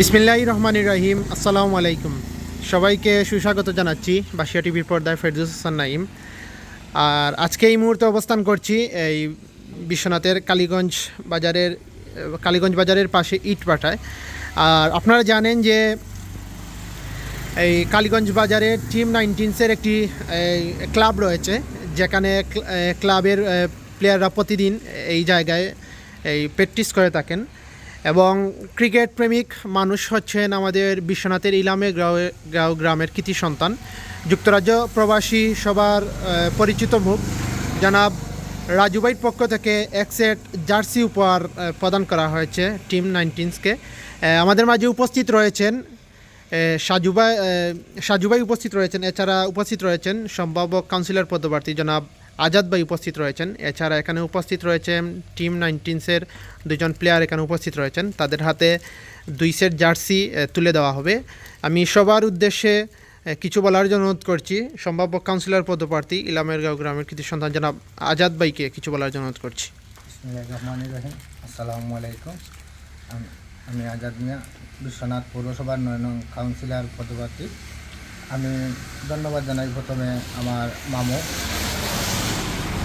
বিসমিল্লাহ রহমান রাহিম, আসসালামু আলাইকুম। সবাইকে সুস্বাগত জানাচ্ছি বাসিয়া টিভির পর্দায় ফেরদুস হাসান নাইম আর আজকে এই মুহূর্তে অবস্থান করছি এই বিশ্বনাথের কালীগঞ্জ বাজারের কালীগঞ্জ বাজারের পাশে ইটপাটায় আর আপনারা জানেন যে এই কালীগঞ্জ বাজারে টিম নাইনটিনসের একটি ক্লাব রয়েছে, যেখানে ক্লাবের প্লেয়াররা প্রতিদিন এই জায়গায় এই প্র্যাকটিস করে থাকেন। এবং ক্রিকেট প্রেমিক মানুষ হচ্ছেন আমাদের বিশ্বনাথের ইলামে গ্রামে গাঁও গ্রামের কৃতি সন্তান। যুক্তরাজ্য প্রবাসী সবার পরিচিত মুখ। জনাব রাজুবাইর পক্ষ থেকে এক সেট জার্সি উপহার প্রদান করা হয়েছে টিম নাইনটিনসকে। আমাদের মাঝে উপস্থিত রয়েছেন সাজুবাই সাজুবাই উপস্থিত রয়েছেন, এছাড়া উপস্থিত রয়েছেন সম্ভাব্য কাউন্সিলর পদপ্রার্থী জনাব আজাদ ভাই উপস্থিত রয়েছেন। এছাড়া এখানে উপস্থিত রয়েছেন টিম নাইনটিনসের দুজন প্লেয়ার এখানে উপস্থিত রয়েছেন। তাদের হাতে দুই সেট জার্সি তুলে দেওয়া হবে। আমি সবার উদ্দেশ্যে কিছু বলার জন্য অনুরোধ করছি। সম্ভাব্য কাউন্সিলর পদপ্রার্থী ইলামের গাঁও গ্রামের কৃতি সন্তান জনাব আজাদ ভাইকে কিছু বলার জন্য অনুরোধ করছি। আসসালামু আলাইকুম। আমি- আজাদ মিয়া, বিশ্বনাথ পৌরসভার নয় নং কাউন্সিলর পদপ্রার্থী। আমি ধন্যবাদ জানাই প্রথমে আমার মামু।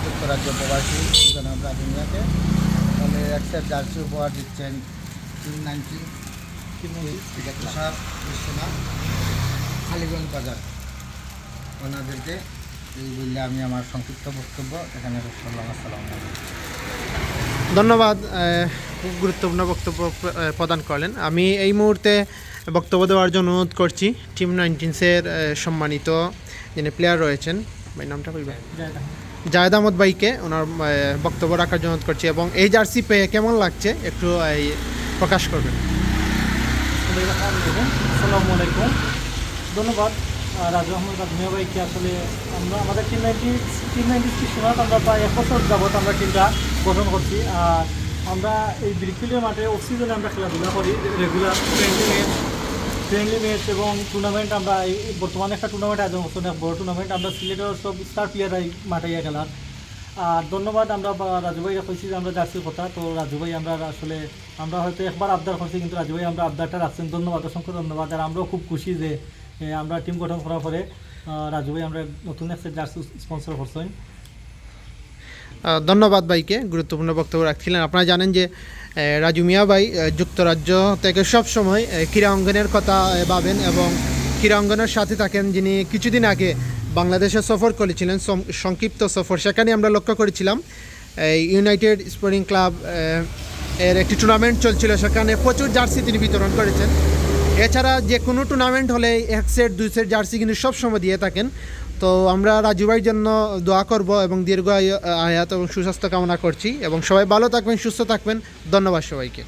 যুক্তরাজ্য প্রবাসী জনাব রাজু মিয়াকে উনি একসেট জার্সি উপহার দিচ্ছেন তিন নাইনটিন তুষার বিশ্বনাথ বাজার। ওনাদেরকে এই বললে আমি আমার সংক্ষিপ্ত বক্তব্য এখানে শেষ করলাম। আসসালামু ধন্যবাদ খুব গুরুত্বপূর্ণ বক্তব্য প্রদান করলেন। আমি এই মুহূর্তে বক্তব্য দেওয়ার জন্য অনুরোধ করছি টিম নাইনটিনসের সম্মানিত যিনি প্লেয়ার রয়েছেন ভাই নামটা বলবেন? জায়দ আহমদ ভাইকে ওনার বক্তব্য রাখার জন্য করছি এবং এই জার্সি পেয়ে কেমন লাগছে? একটু এই, প্রকাশ করবেন। আসসালামু আলাইকুম। ধন্যবাদ। রাজু আহমদ রাজমিয়া ভাইকে আসলে আমরা আমাদের টিম নাইনটি টিম নাইনটি সিক্সটিনত আমরা প্রায় এক বছর যাবত আমরা টিমটা গঠন করছি। আর আমরা এই ব্রিকফিল্ডের মাঠে অক্সিজেনে আমরা খেলাধুলা করি রেগুলার ম্যাচ ফ্রেন্ডলি ম্যাচ এবং টুর্নামেন্ট আমরা বর্তমানে একটা টুর্নামেন্ট আয়োজন করছি, অনেক বড় টুর্নামেন্ট আমরা সিলেটের সব স্টার প্লেয়াররাই মাঠে গিয়ে খেলার। আর ধন্যবাদ আমরা রাজু ভাই কইছি যে আমরা জার্সির কথা। তো রাজু ভাই, আমরা আসলে আমরা হয়তো একবার আবদার করছি, কিন্তু রাজু ভাই, আমরা আবদারটা রাখছেন। ধন্যবাদ, অসংখ্য ধন্যবাদ। আর আমরাও খুব খুশি যে আমরা টিম গঠন করার পরে রাজু ভাই, আমরা নতুন একটা জার্সি স্পন্সর করছেন। ধন্যবাদ ভাইকে, গুরুত্বপূর্ণ বক্তব্য রাখছিলেন। আপনারা জানেন যে রাজু মিয়া ভাই যুক্তরাজ্য থেকে সব সময় ক্রীড়া অঙ্গনের কথা ভাবেন এবং ক্রীড়া অঙ্গনের সাথে থাকেন যিনি কিছুদিন আগে বাংলাদেশে সফর করেছিলেন সংক্ষিপ্ত সফর। সেখানে আমরা লক্ষ্য করেছিলাম ইউনাইটেড স্পোর্টিং ক্লাব এর একটি টুর্নামেন্ট চলছিল। সেখানে প্রচুর জার্সি তিনি বিতরণ করেছেন। এছাড়া যে কোনো টুর্নামেন্ট হলে এক সেট দুই সেট জার্সি কিন্তু সব সময় দিয়ে থাকেন। তো আমরা রাজু ভাইয়ের জন্য দোয়া করব এবং দীর্ঘ আয়ু- আয়াত এবং সুস্বাস্থ্য কামনা করছি এবং সবাই ভালো থাকবেন, সুস্থ থাকবেন। ধন্যবাদ সবাইকে।